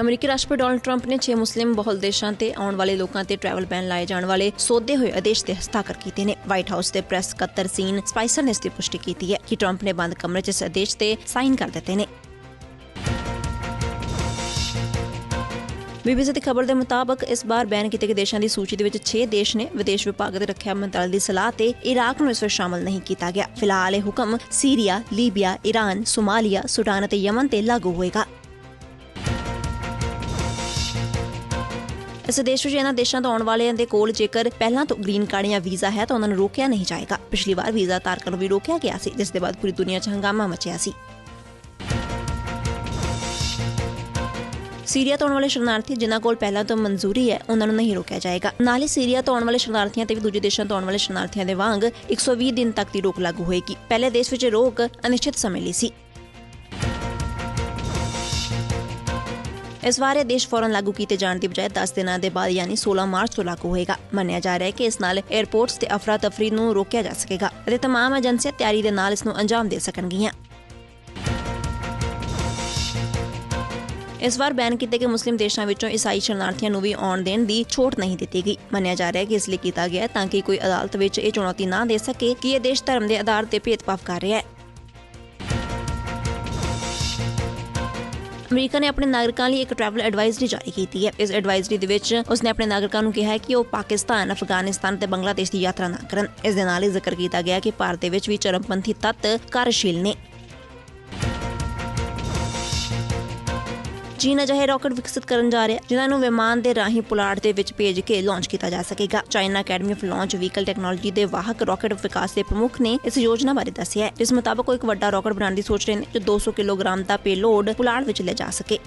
ਅਮਰੀਕੀ ਰਾਸ਼ਟਰਪਤੀ Donald Trump ਨੇ 6 ਮੁਸਲਿਮ ਬਹੁਲ ਦੇਸ਼ਾਂ ਤੇ ਆਉਣ ਵਾਲੇ ਲੋਕਾਂ ਤੇ ਟਰੈਵਲ ਬੈਨ ਲਾਏ ਜਾਣ ਵਾਲੇ ਸੋਧੇ ਹੋਏ ਆਦੇਸ਼ ਤੇ ਹਸਤਾਖਰ ਕੀਤੇ ਨੇ। ਵਾਈਟ ਹਾਊਸ ਦੇ ਪ੍ਰੈਸ ਸਕੱਤਰ ਸੀਨ ਸਪਾਈਸਰ ਨੇ ਇਸ ਦੀ ਪੁਸ਼ਟੀ ਕੀਤੀ ਹੈ ਕਿ ਟਰੰਪ ਨੇ ਬੰਦ ਕਮਰੇ 'ਚ ਇਸ ਆਦੇਸ਼ ਤੇ ਸਾਈਨ ਕਰ ਦਿੱਤੇ ਨੇ। ਬੀਬੀਸੀ ਦੀ ਖਬਰ ਦੇ ਮੁਤਾਬਕ ਇਸ ਵਾਰ ਬੈਨ ਕੀਤੇ ਗਏ ਦੇਸ਼ਾਂ ਦੀ ਸੂਚੀ ਦੇ ਵਿੱਚ 6 ਦੇਸ਼ ਨੇ ਵਿਦੇਸ਼ ਵਿਭਾਗ ਦੇ ਰੱਖਿਆ ਮੰਤਰਾਲੇ ਦੀ ਸਲਾਹ ਤੇ ਇਰਾਕ ਨੂੰ ਇਸ ਵਿੱਚ ਸ਼ਾਮਲ ਨਹੀਂ ਕੀਤਾ ਗਿਆ। ਫਿਲਹਾਲ ਇਹ ਹੁਕਮ Syria, Libya, Iran, Somalia, Sudan ਅਤੇ ਯਮਨ ਤੇ ਲਾਗੂ ਹੋਏਗਾ। ਇਸ ਦੇਸ਼ ਵਿੱਚ ਇਹਨਾਂ ਦੇਸ਼ਾਂ ਤੋਂ ਆਉਣ ਵਾਲਿਆਂ ਦੇ ਕੋਲ ਜੇਕਰ ਪਹਿਲਾਂ ਤੋਂ ਗ੍ਰੀਨ ਕਾਰਡ ਜਾਂ ਵੀਜ਼ਾ ਹੈ ਤਾਂ ਉਹਨਾਂ ਨੂੰ ਰੋਕਿਆ ਨਹੀਂ ਜਾਏਗਾ। ਪਿਛਲੀ ਵਾਰ ਵੀਜ਼ਾ ਧਾਰਕਾਂ ਨੂੰ ਵੀ ਰੋਕਿਆ ਗਿਆ ਸੀ, ਜਿਸ ਦੇ ਬਾਅਦ ਪੂਰੀ ਦੁਨੀਆ 'ਚ ਹੰਗਾਮਾ ਮਚਿਆ ਸੀ। ਸੀਰੀਆ ਤੋਂ ਆਉਣ ਵਾਲੇ ਸ਼ਰਨਾਰਥੀ ਜਿਨ੍ਹਾਂ ਕੋਲ ਪਹਿਲਾਂ ਤੋਂ ਮਨਜ਼ੂਰੀ ਹੈ, ਉਹਨਾਂ ਨੂੰ ਨਹੀਂ ਰੋਕਿਆ ਜਾਏਗਾ। ਨਾਲ ਹੀ ਸੀਰੀਆ ਤੋਂ ਆਉਣ ਵਾਲੇ ਸ਼ਰਨਾਰਥੀਆਂ ਤੇ ਵੀ ਦੂਜੇ ਦੇਸ਼ਾਂ ਤੋਂ ਆਉਣ ਵਾਲੇ ਸ਼ਰਨਾਰਥੀਆਂ ਦੇ ਵਾਂਗ 120 ਦਿਨ ਤੱਕ ਦੀ ਰੋਕ ਲਾਗੂ ਹੋਏਗੀ। ਪਹਿਲੇ ਦੇਸ਼ ਵਿੱਚ ਰੋਕ ਅਨਿਸ਼ਚਿਤ ਸਮੇਂ ਲਈ ਸੀ। ਇਸ ਵਾਰ ਇਹ ਦੇਸ਼ ਫੌਰਨ ਲਾਗੂ ਕੀਤੇ ਜਾਣ ਦੀ ਬਜਾਏ 10 ਦਿਨਾਂ ਦੇ ਬਾਅਦ ਯਾਨੀ 16 ਮਾਰਚ ਤੋਂ ਲਾਗੂ ਹੋਏਗਾ। ਮੰਨਿਆ ਜਾ ਰਿਹਾ ਹੈ ਕਿ ਇਸ ਨਾਲ 에ਅਰਪੋਰਟਸ ਤੇ ਅਫਰਾ ਤਫਰੀ ਨੂੰ ਰੋਕਿਆ ਜਾ ਸਕੇਗਾ ਅਤੇ ਤਮਾਮ ਏਜੰਸੀਆਂ ਤਿਆਰੀ ਦੇ ਨਾਲ ਇਸ ਨੂੰ ਅੰਜਾਮ ਦੇ ਸਕਣਗੀਆਂ। ਇਸ ਵਾਰ ਬੈਨ ਕੀਤੇ ਗਏ ਮੁਸਲਿਮ ਦੇਸ਼ਾਂ ਵਿੱਚੋਂ ਈਸਾਈ ਸ਼ਰਨਾਰਥੀਆਂ ਨੂੰ ਵੀ ਆਉਣ ਦੇਣ ਦੀ ਛੋਟ ਨਹੀਂ ਦਿੱਤੀ ਗਈ। ਮੰਨਿਆ ਜਾ ਰਿਹਾ ਹੈ ਕਿ ਇਸ ਲਈ ਕੀਤਾ ਗਿਆ ਤਾਂ ਕਿ ਕੋਈ ਅਦਾਲਤ ਵਿੱਚ ਇਹ ਚੁਣੌਤੀ ਨਾ ਦੇ ਸਕੇ ਕਿ ਇਹ ਦੇਸ਼ ਧਰਮ ਦੇ ਆਧਾਰ ਤੇ ਭੇਦਭਾਵ ਕਰ ਰਿਹਾ ਹੈ। ਅਮਰੀਕਾ ਨੇ ਆਪਣੇ ਨਾਗਰਿਕਾਂ ਲਈ ਇੱਕ ਟਰੈਵਲ ਐਡਵਾਈਜ਼ਰੀ ਜਾਰੀ ਕੀਤੀ ਹੈ। ਇਸ ਐਡਵਾਈਜ਼ਰੀ ਦੇ ਵਿੱਚ ਉਸਨੇ ਆਪਣੇ ਨਾਗਰਿਕਾਂ ਨੂੰ ਕਿਹਾ ਹੈ ਕਿ ਉਹ ਪਾਕਿਸਤਾਨ, ਅਫਗਾਨਿਸਤਾਨ ਤੇ ਬੰਗਲਾਦੇਸ਼ ਦੀ ਯਾਤਰਾ ਨਾ ਕਰਨ। ਇਸ ਦੇ ਨਾਲ ਹੀ ਜ਼ਿਕਰ ਕੀਤਾ ਗਿਆ ਕਿ ਭਾਰਤ ਦੇ ਵਿੱਚ ਵੀ ਚਰਮਪੰਥੀ ਤੱਤ ਕਾਰਜਸ਼ੀਲ ਨੇ। ਚੀਨ ਅਜਿਹੇ ਰਾਕਟ ਵਿਕਸਿਤ ਕਰਨ ਜਾ ਰਿਹਾ ਹੈ, ਜਿਨ੍ਹਾਂ ਨੂੰ ਵਿਮਾਨ ਦੇ ਰਾਹੀਂ ਪੁਲਾੜ ਦੇ ਵਿੱਚ ਭੇਜ ਕੇ ਲਾਂਚ ਕੀਤਾ ਜਾ ਸਕੇਗਾ। China academy of launch vehicle technology ਦੇ ਵਾਹਕ ਰਾਕਟ ਵਿਕਾਸ ਦੇ ਪ੍ਰਮੁੱਖ ਨੇ ਇਸ ਯੋਜਨਾ ਬਾਰੇ ਦੱਸਿਆ ਹੈ, ਜਿਸ ਮੁਤਾਬਕ ਉਹ ਇੱਕ ਵੱਡਾ ਰਾਕਟ ਬਣਾਉਣ ਦੀ ਸੋਚ ਰਹੇ ਨੇ, ਜੋ 200 ਕਿਲੋਗ੍ਰਾਮ ਦਾ ਪੇਲੋਡ ਪੁਲਾੜ ਵਿੱਚ ਲੈ ਜਾ ਸਕੇ।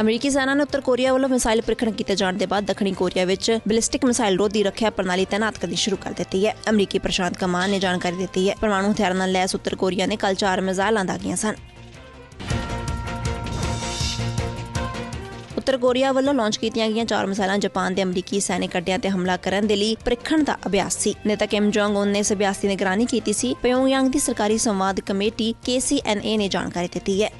ਅਮਰੀਕੀ ਸੈਨਾ ਨੇ ਉੱਤਰ ਕੋਰੀਆ ਵੱਲੋਂ ਮਿਸਾਈਲ ਪ੍ਰੀਖਣ ਕੀਤੇ ਜਾਣ ਦੇ ਬਾਅਦ ਦੱਖਣੀ ਕੋਰੀਆ ਵਿੱਚ ਬਲਿਸਟਿਕ ਮਿਸਾਈਲ ਰੋਧੀ ਰੱਖਿਆ ਪ੍ਰਣਾਲੀ ਤਾਇਨਾਤ ਕਰਨੀ ਸ਼ੁਰੂ ਕਰ ਦਿੱਤੀ ਹੈ। ਅਮਰੀਕੀ ਪ੍ਰਸ਼ਾਂਤ ਕਮਾਨ ਨੇ ਜਾਣਕਾਰੀ ਦਿੱਤੀ ਹੈ। ਪਰਮਾਣੂ ਹਥਿਆਰਾਂ ਨਾਲ ਲੈਸ ਉੱਤਰ ਕੋਰੀਆ ਨੇ ਕੱਲ ਚਾਰ ਮਿਜ਼ਾਈਲਾਂ ਦਾਗੀਆਂ ਸਨ। ਉੱਤਰ ਕੋਰੀਆ ਵੱਲੋਂ ਲਾਂਚ ਕੀਤੀਆਂ ਗਈਆਂ ਚਾਰ ਮਿਸਾਈਲਾਂ ਜਾਪਾਨ ਦੇ ਅਮਰੀਕੀ ਸੈਨਿਕ ਅੱਡਿਆਂ ਤੇ ਹਮਲਾ ਕਰਨ ਦੇ ਲਈ ਪ੍ਰੀਖਣ ਦਾ ਅਭਿਆਸ ਸੀ। ਨੇਤਾ ਕਿਮ ਜੋਂਗ ਉਨ ਨੇ ਇਸ ਅਭਿਆਸ ਦੀ ਨਿਗਰਾਨੀ ਕੀਤੀ ਸੀ। ਪਿਓਂਗਯਾਂਗ ਦੀ ਸਰਕਾਰੀ ਸੰਵਾਦ ਕਮੇਟੀ KCNA ਨੇ ਜਾਣਕਾਰੀ ਦਿੱਤੀ ਹੈ।